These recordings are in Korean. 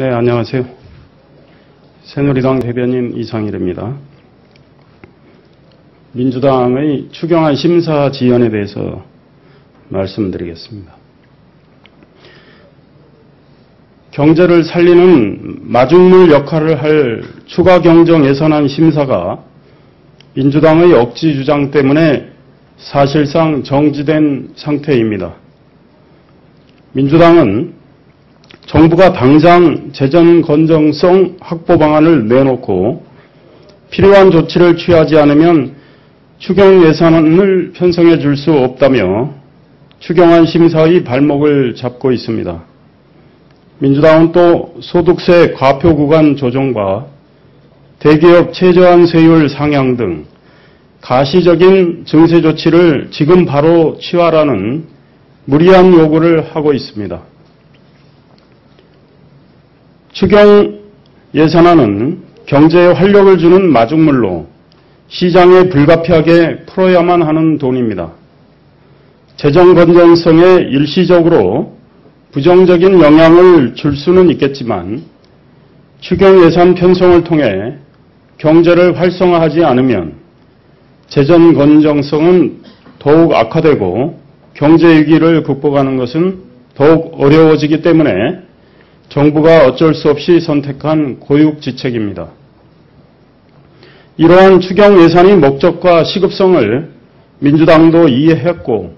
네, 안녕하세요. 새누리당 대변인 이상일입니다. 민주당의 추경안 심사 지연에 대해서 말씀드리겠습니다. 경제를 살리는 마중물 역할을 할 추가 경정 예산안 심사가 민주당의 억지 주장 때문에 사실상 정지된 상태입니다. 민주당은 정부가 당장 재정 건정성 확보 방안을 내놓고 필요한 조치를 취하지 않으면 추경 예산을 편성해 줄 수 없다며 추경안 심사의 발목을 잡고 있습니다. 민주당은 또 소득세 과표 구간 조정과 대기업 최저한 세율 상향 등 가시적인 증세 조치를 지금 바로 취하라는 무리한 요구를 하고 있습니다. 추경 예산안은 경제에 활력을 주는 마중물로 시장에 불가피하게 풀어야만 하는 돈입니다. 재정 건전성에 일시적으로 부정적인 영향을 줄 수는 있겠지만 추경 예산 편성을 통해 경제를 활성화하지 않으면 재정 건정성은 더욱 악화되고 경제 위기를 극복하는 것은 더욱 어려워지기 때문에 정부가 어쩔 수 없이 선택한 고육지책입니다. 이러한 추경 예산의 목적과 시급성을 민주당도 이해했고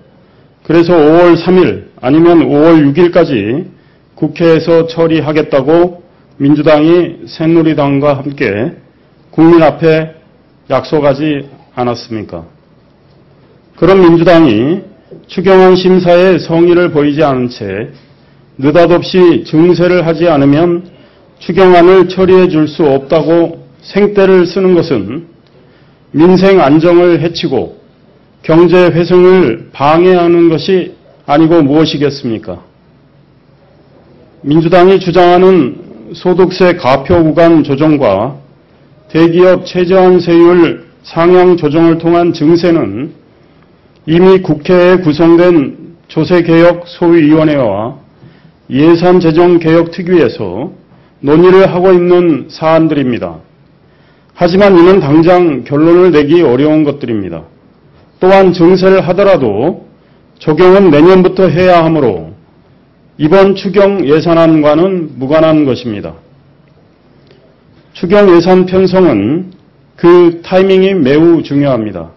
그래서 5월 3일 아니면 5월 6일까지 국회에서 처리하겠다고 민주당이 새누리당과 함께 국민 앞에 약속하지 않았습니까? 그런 민주당이 추경안 심사에 성의를 보이지 않은 채 느닷없이 증세를 하지 않으면 추경안을 처리해 줄 수 없다고 생떼를 쓰는 것은 민생 안정을 해치고 경제 회생을 방해하는 것이 아니고 무엇이겠습니까? 민주당이 주장하는 소득세 가표 구간 조정과 대기업 최저한 세율 상향 조정을 통한 증세는 이미 국회에 구성된 조세개혁 소위위원회와 예산재정개혁특위에서 논의를 하고 있는 사안들입니다. 하지만 이는 당장 결론을 내기 어려운 것들입니다. 또한 증세를 하더라도 적용은 내년부터 해야 하므로 이번 추경 예산안과는 무관한 것입니다. 추경 예산 편성은 그 타이밍이 매우 중요합니다.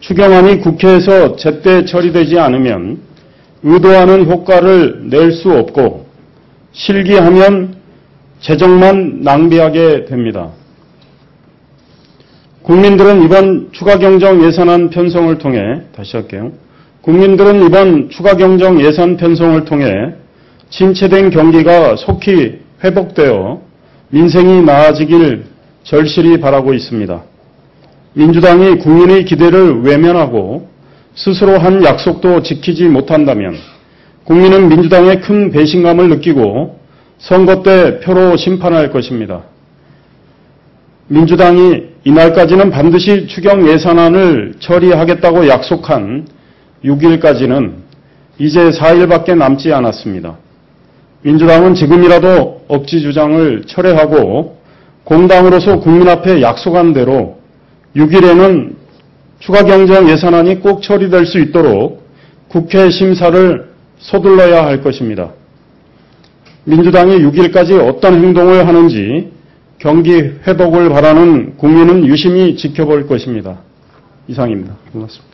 추경안이 국회에서 제때 처리되지 않으면 의도하는 효과를 낼 수 없고 실기하면 재정만 낭비하게 됩니다. 국민들은 이번 추가경정 예산안 편성을 통해 다시 할게요. 국민들은 이번 추가경정 예산 편성을 통해 침체된 경기가 속히 회복되어 민생이 나아지길 절실히 바라고 있습니다. 민주당이 국민의 기대를 외면하고 스스로 한 약속도 지키지 못한다면 국민은 민주당의 큰 배신감을 느끼고 선거 때 표로 심판할 것입니다. 민주당이 이날까지는 반드시 추경 예산안을 처리하겠다고 약속한 6일까지는 이제 4일밖에 남지 않았습니다. 민주당은 지금이라도 억지 주장을 철회하고 공당으로서 국민 앞에 약속한 대로 6일에는 추가 경정 예산안이 꼭 처리될 수 있도록 국회 심사를 서둘러야 할 것입니다. 민주당이 6일까지 어떤 행동을 하는지 경기 회복을 바라는 국민은 유심히 지켜볼 것입니다. 이상입니다. 고맙습니다.